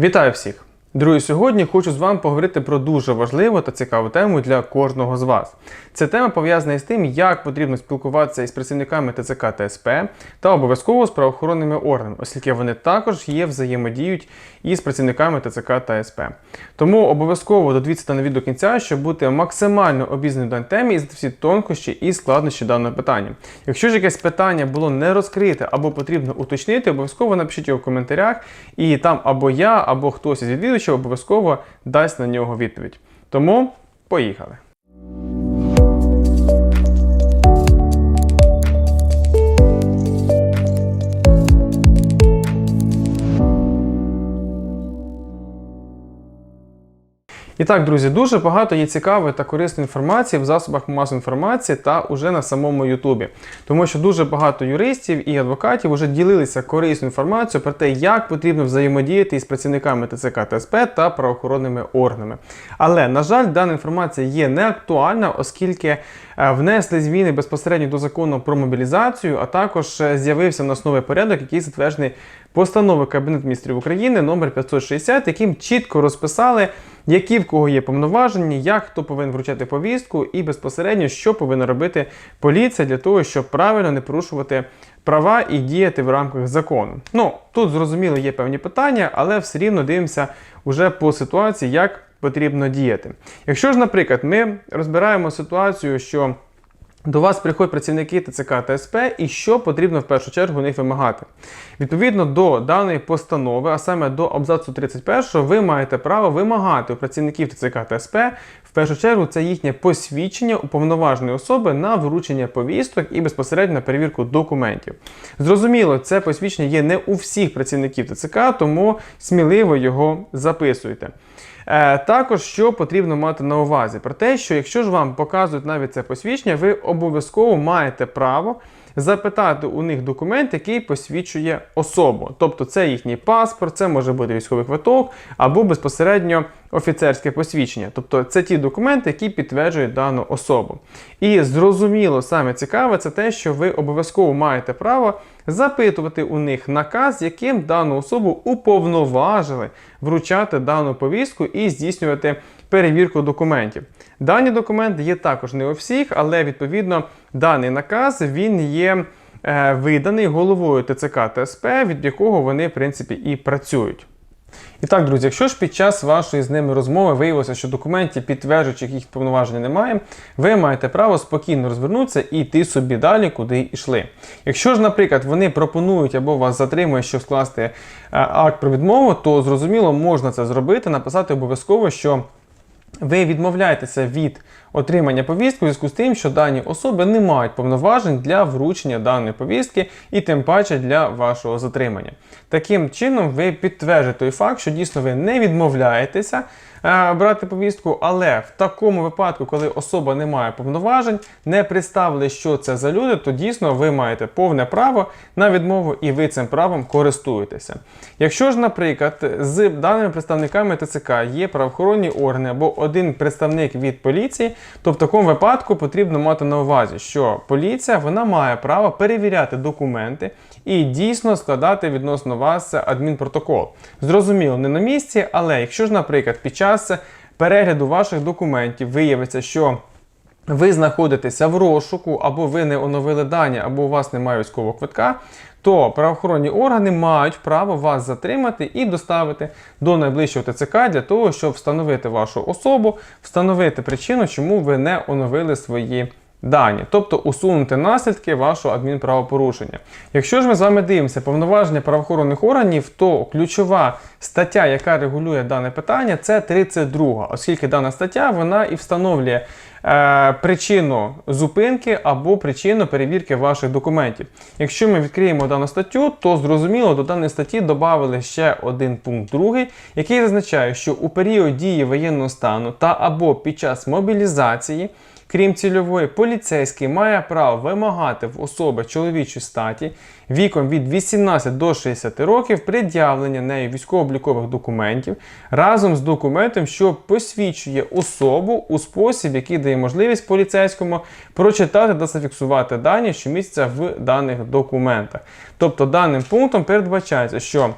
Вітаю всіх! Друзі, сьогодні хочу з вами поговорити про дуже важливу та цікаву тему для кожного з вас. Ця тема пов'язана із тим, як потрібно спілкуватися із працівниками ТЦК та СП та обов'язково з правоохоронними органами, оскільки вони також є взаємодіють із працівниками ТЦК та СП. Тому обов'язково додивіться на відео до кінця, щоб бути максимально обізнаним даній темі і знати всі тонкощі і складнощі даного питання. Якщо ж якесь питання було не розкрите або потрібно уточнити, обов'язково напишіть його в коментарях, і там або я, або хтось із відвідувачів обов'язково дасть на нього відповідь. Тому поїхали. І так, друзі, дуже багато є цікавої та корисної інформації в засобах масової інформації та уже на самому Ютубі. Тому що дуже багато юристів і адвокатів вже ділилися корисною інформацією про те, як потрібно взаємодіяти із працівниками ТЦК та СП та правоохоронними органами. Але, на жаль, дана інформація є неактуальна, оскільки е, внесли зміни безпосередньо до закону про мобілізацію, а також е, з'явився в нас порядок, який затверджений постановою Кабінету міністрів України номер 560, яким чітко розписали, які в кого є повноваження, як хто повинен вручати повістку, і безпосередньо що повинна робити поліція для того, щоб правильно не порушувати права і діяти в рамках закону. Ну тут зрозуміло є певні питання, але все рівно дивимося уже по ситуації, як потрібно діяти. Якщо ж, наприклад, ми розбираємо ситуацію, що до вас приходять працівники ТЦК та СП, і що потрібно в першу чергу у них вимагати. Відповідно до даної постанови, а саме до абзацу 31, ви маєте право вимагати у працівників ТЦК та СП, в першу чергу, це їхнє посвідчення уповноваженої особи на вручення повісток і безпосередньо на перевірку документів. Зрозуміло, це посвідчення є не у всіх працівників ТЦК, тому сміливо його записуйте. Е, також що потрібно мати на увазі, про те, що якщо ж вам показують навіть це посвідчення, ви обов'язково маєте право запитати у них документ, який посвідчує особу. Тобто це їхній паспорт, це може бути військовий квиток або безпосередньо офіцерське посвідчення. Тобто це ті документи, які підтверджують дану особу. І зрозуміло, саме цікаве, це те, що ви обов'язково маєте право запитувати у них наказ, яким дану особу уповноважили вручати дану повістку і здійснювати перевірку документів. Дані документи є також не у всіх, але відповідно даний наказ він є е, виданий головою ТЦК та СП, від якого вони в принципі і працюють. І так, друзі, якщо ж під час вашої з ними розмови виявилося, що документів, підтверджуючих їх повноваження немає, ви маєте право спокійно розвернутися і йти собі далі, куди йшли. Якщо ж, наприклад, вони пропонують або вас затримують, щоб скласти е, акт про відмову, то зрозуміло можна це зробити, написати обов'язково, що ви відмовляєтеся від отримання повістки у зв'язку з тим, що дані особи не мають повноважень для вручення даної повістки і тим паче для вашого затримання. Таким чином, ви підтверджуєте той факт, що дійсно ви не відмовляєтеся е, брати повістку, але в такому випадку, коли особа не має повноважень, не представили, що це за люди, то дійсно ви маєте повне право на відмову і ви цим правом користуєтеся. Якщо ж, наприклад, з даними представниками ТЦК є правоохоронні органи або один представник від поліції, то в такому випадку потрібно мати на увазі, що поліція вона має право перевіряти документи і дійсно складати відносно вас адмінпротокол. Зрозуміло, не на місці, але якщо ж, наприклад, під час перегляду ваших документів виявиться, що ви знаходитеся в розшуку, або ви не оновили дані, або у вас немає військового квитка, то правоохоронні органи мають право вас затримати і доставити до найближчого ТЦК для того, щоб встановити вашу особу, встановити причину, чому ви не оновили свої дані, тобто усунути наслідки вашого адмінправопорушення. Якщо ж ми з вами дивимося повноваження правоохоронних органів, то ключова стаття, яка регулює дане питання, це 32, оскільки дана стаття вона і встановлює е, причину зупинки або причину перевірки ваших документів. Якщо ми відкриємо дану статтю, то зрозуміло до даної статті додали ще один пункт другий, який зазначає, що у період дії воєнного стану та або під час мобілізації. Крім цільової, поліцейський має право вимагати в особи чоловічої статі віком від 18 до 60 років пред'явлення нею військово-облікових документів разом з документом, що посвідчує особу у спосіб, який дає можливість поліцейському прочитати та зафіксувати дані, що містяться в даних документах. Тобто даним пунктом передбачається, що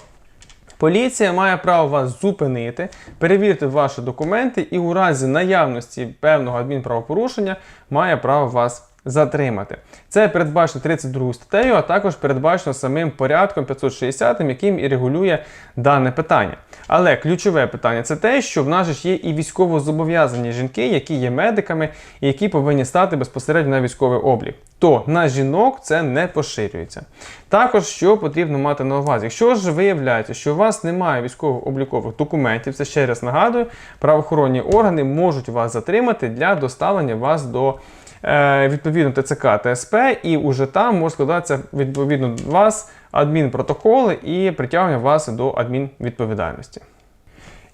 Поліція має право вас зупинити, перевірити ваші документи і у разі наявності певного адмінправопорушення має право вас затримати. Це передбачено 32 статтею, а також передбачено самим порядком 560, яким і регулює дане питання. Але ключове питання це те, що в нас ж є і військово зобов'язані жінки, які є медиками і які повинні стати безпосередньо на військовий облік. То на жінок це не поширюється. Також що потрібно мати на увазі, якщо ж виявляється, що у вас немає військово-облікових документів, це ще раз нагадую, правоохоронні органи можуть вас затримати для доставлення вас до відповідно ТЦК та СП, і уже там може складатися відповідно до вас адмінпротоколи і притягнення вас до адмінвідповідальності.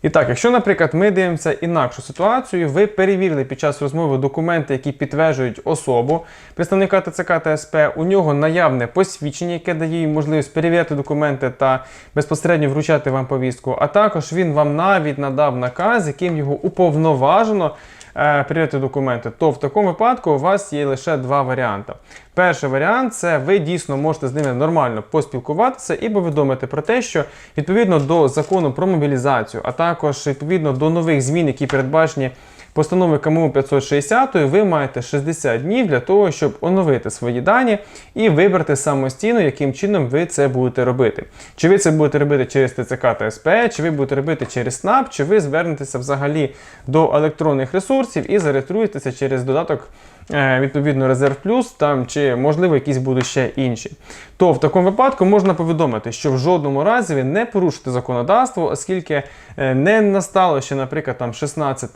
І так, якщо, наприклад, ми дивимося інакшу ситуацію, ви перевірили під час розмови документи, які підтверджують особу представника ТЦК та СП, у нього наявне посвідчення, яке дає їм можливість перевіряти документи та безпосередньо вручати вам повістку, а також він вам навіть надав наказ, яким його уповноважено е, перевіряти документи, то в такому випадку у вас є лише два варіанти. Перший варіант це ви дійсно можете з ними нормально поспілкуватися і повідомити про те, що відповідно до закону про мобілізацію, а також відповідно до нових змін, які передбачені постанови КМУ 560, ви маєте 60 днів для того, щоб оновити свої дані і вибрати самостійно, яким чином ви це будете робити. Чи ви це будете робити через ТЦК та СП, чи ви будете робити через СНАП, чи ви звернетеся взагалі до електронних ресурсів і зареєструєтеся через додаток. Е, Відповідно, резерв плюс там чи можливо якісь будуть ще інші. То в такому випадку можна повідомити, що в жодному разі ви не порушите законодавство, оскільки е, не настало ще, наприклад, там 16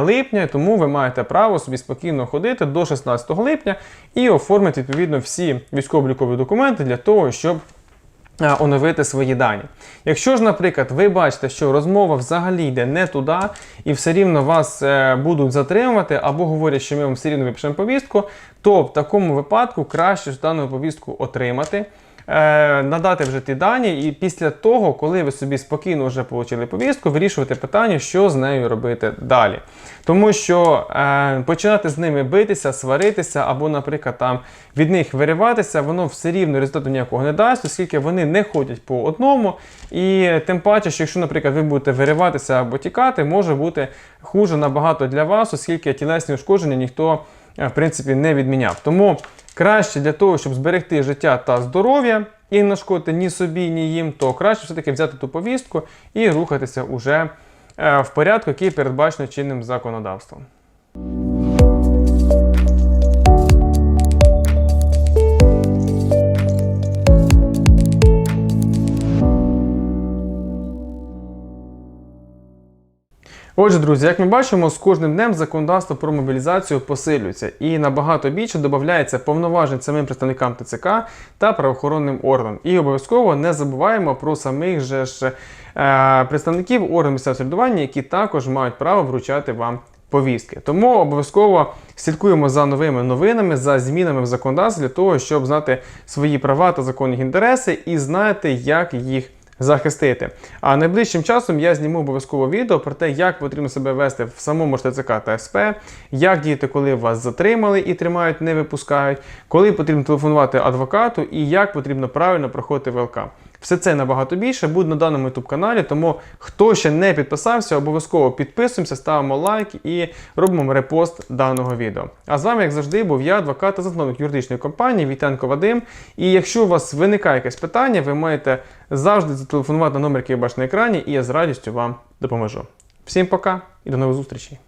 липня, тому ви маєте право собі спокійно ходити до 16 липня і оформити відповідно всі військово-облікові документи для того, щоб е, оновити свої дані. Якщо ж, наприклад, ви бачите, що розмова взагалі йде не туди, і все рівно вас е, будуть затримувати, або говорять, що ми вам все рівно випишемо повістку, то в такому випадку краще ж дану повістку отримати. Е, Надати вже ті дані, і після того, коли ви собі спокійно вже отримали повістку, вирішувати питання, що з нею робити далі. Тому що е, починати з ними битися, сваритися, або, наприклад, там від них вириватися, воно все рівно результату ніякого не дасть, оскільки вони не ходять по одному. І тим паче, що якщо, наприклад, ви будете вириватися або тікати, може бути хуже набагато для вас, оскільки тілесні ушкодження ніхто е, в принципі не відміняв. Тому краще для того, щоб зберегти життя та здоров'я і не нашкодити ні собі, ні їм, то краще все-таки взяти ту повістку і рухатися уже е, в порядку, який передбачено чинним законодавством. Отже, друзі, як ми бачимо, з кожним днем законодавство про мобілізацію посилюється і набагато більше додається повноважень самим представникам ТЦК та правоохоронним органам. І обов'язково не забуваємо про самих же ж е, представників органів місцевого самоврядування, які також мають право вручати вам повістки. Тому обов'язково слідкуємо за новими новинами, за змінами в законодавстві для того, щоб знати свої права та законні інтереси і знати, як їх захистити. А найближчим часом я зніму обов'язково відео про те, як потрібно себе вести в самому ж ТЦК та СП, як діяти, коли вас затримали і тримають, не випускають, коли потрібно телефонувати адвокату і як потрібно правильно проходити ВЛК. Все це набагато більше буде на даному youtube каналі, тому хто ще не підписався, обов'язково підписуємося, ставимо лайк і робимо репост даного відео. А з вами, як завжди, був я, адвокат та засновник юридичної компанії Вітенко Вадим. І якщо у вас виникає якесь питання, ви маєте завжди зателефонувати на номер, який ви бачите на екрані, і я з радістю вам допоможу. Всім пока і до нових зустрічей!